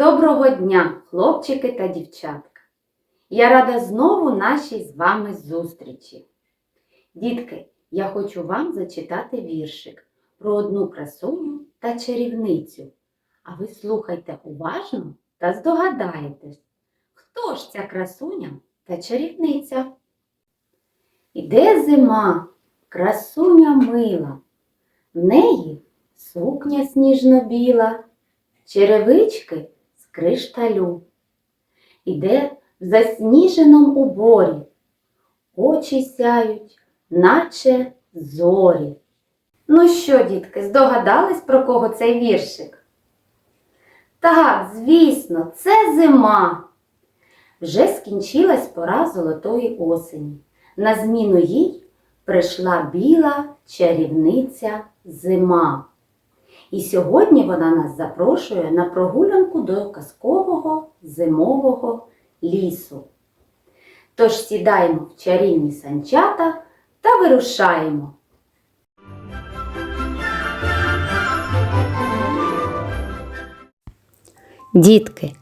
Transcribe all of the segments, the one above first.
Доброго дня, хлопчики та дівчатка! Я рада знову нашій з вами зустрічі. Дітки, я хочу вам зачитати віршик про одну красуню та чарівницю. А ви слухайте уважно та здогадаєтесь, хто ж ця красуня та чарівниця? Іде зима, красуня мила, в неї сукня сніжно-біла, черевички з кришталю. Іде в засніженому уборі, очі сяють, наче зорі. Ну що, дітки, здогадались, про кого цей віршик? Так, звісно, це зима. Вже скінчилась пора золотої осені. На зміну їй прийшла біла чарівниця зима. І сьогодні вона нас запрошує на прогулянку до казкового зимового лісу. Тож сідаємо в чарівні санчата та вирушаємо. Дітки,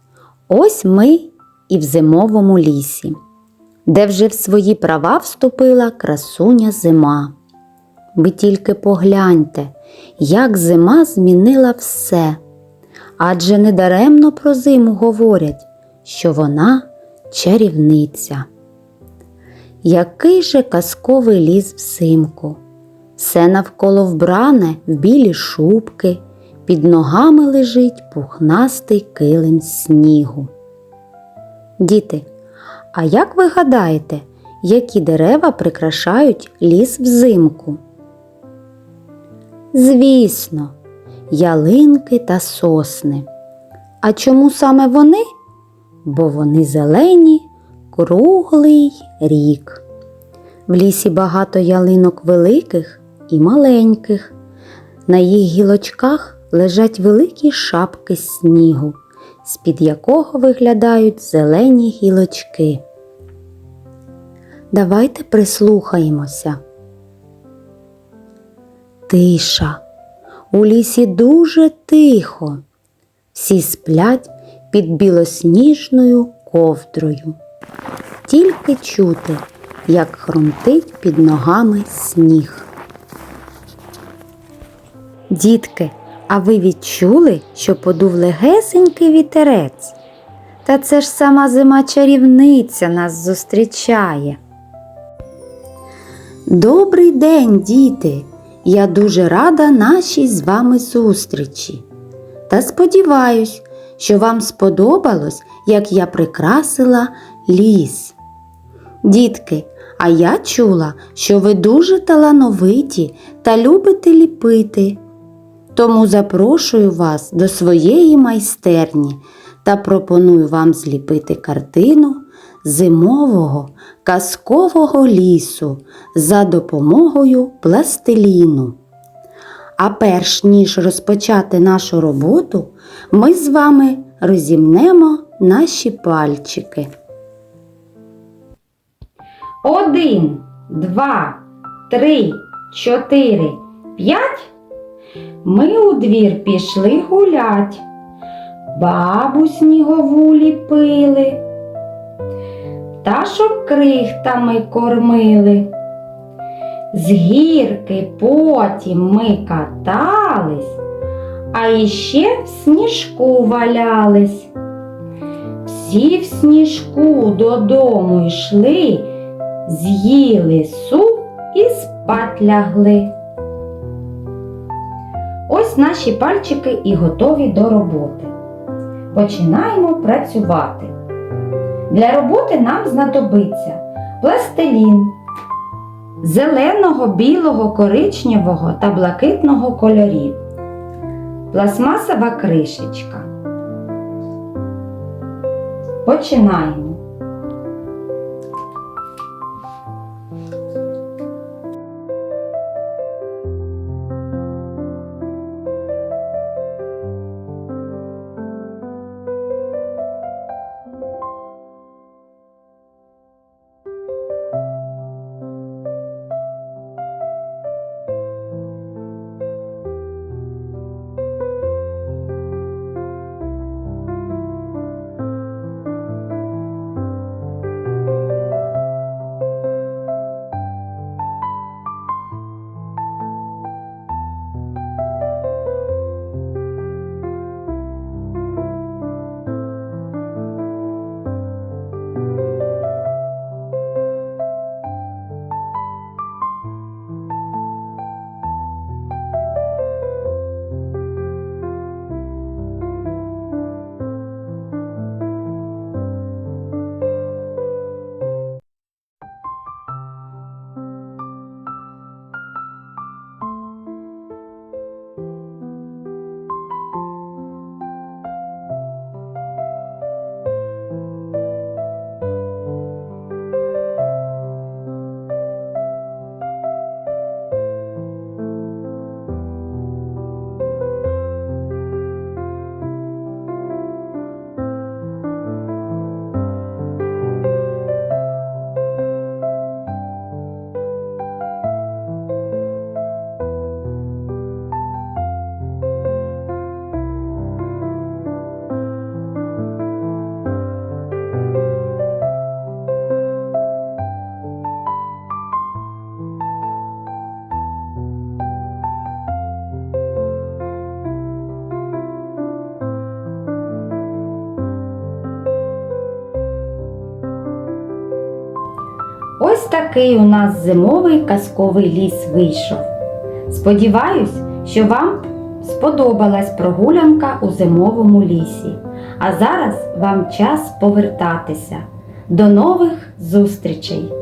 ось ми і в зимовому лісі, де вже в свої права вступила красуня зима. Ви тільки погляньте, як зима змінила все. Адже недаремно про зиму говорять, що вона чарівниця. Який же казковий ліс взимку, все навколо вбране в білі шубки, під ногами лежить пухнастий килим снігу. Діти, а як ви гадаєте, які дерева прикрашають ліс взимку? Звісно, ялинки та сосни. А чому саме вони? Бо вони зелені круглий рік. В лісі багато ялинок великих і маленьких. На їх гілочках лежать великі шапки снігу, з-під якого виглядають зелені гілочки. Давайте прислухаємося. Тиша. У лісі дуже тихо. Всі сплять під білосніжною ковдрою. Тільки чути, як хрумтить під ногами сніг. Дітки, а ви відчули, що подув легесенький вітерець? Та це ж сама зима чарівниця нас зустрічає. Добрий день, діти! Я дуже рада нашій з вами зустрічі. Та сподіваюсь, що вам сподобалось, як я прикрасила ліс. Дітки, а я чула, що ви дуже талановиті та любите ліпити. Тому запрошую вас до своєї майстерні та пропоную вам зліпити картину зимового казкового лісу за допомогою пластиліну. А перш ніж розпочати нашу роботу, ми з вами розімнемо наші пальчики. Один, два, три, чотири, п'ять. Ми у двір пішли гулять. Бабу снігову ліпили пташок крихтами кормили. З гірки потім ми катались, а іще в сніжку валялись. Всі в сніжку додому йшли, з'їли суп і спать лягли. Ось наші пальчики і готові до роботи. Починаємо працювати. Для роботи нам знадобиться пластилін зеленого, білого, коричневого та блакитного кольорів, пластмасова кришечка. Починаємо. Ось такий у нас зимовий казковий ліс вийшов. Сподіваюсь, що вам сподобалась прогулянка у зимовому лісі. А зараз вам час повертатися. До нових зустрічей!